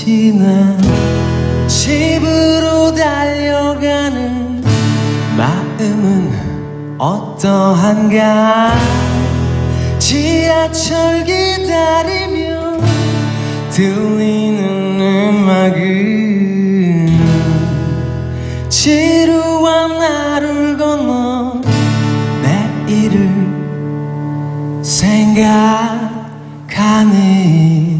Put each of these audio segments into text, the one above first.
지나 집으로 달려가는 마음은 어떠한가? 지하철 기다리며 들리는 음악은 지루한 나를 건너 내일을 생각 그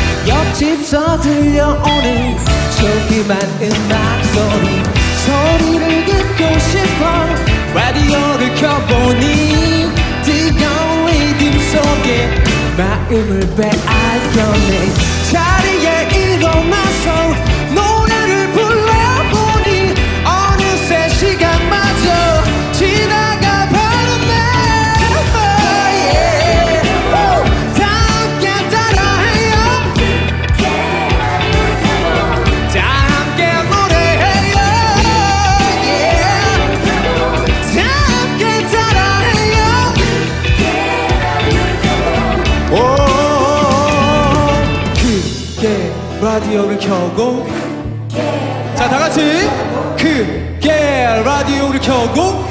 옆집서 들려오는 조그만 음악 소리. 소리를 듣고 싶어 라디오를 켜보니 뜨거운 리듬 속에 마음을 빼앗겨 라디오를 켜고. 자 다같이. 크게 라디오를 켜고.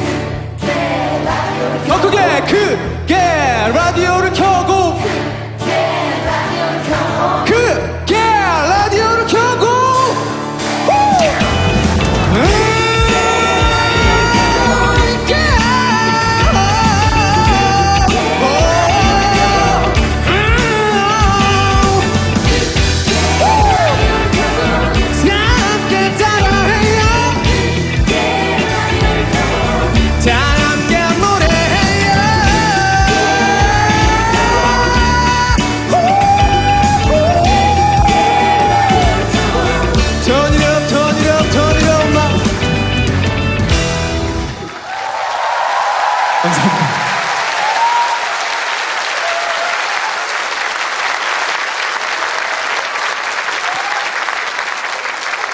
더 크게 크게 라디오를 켜고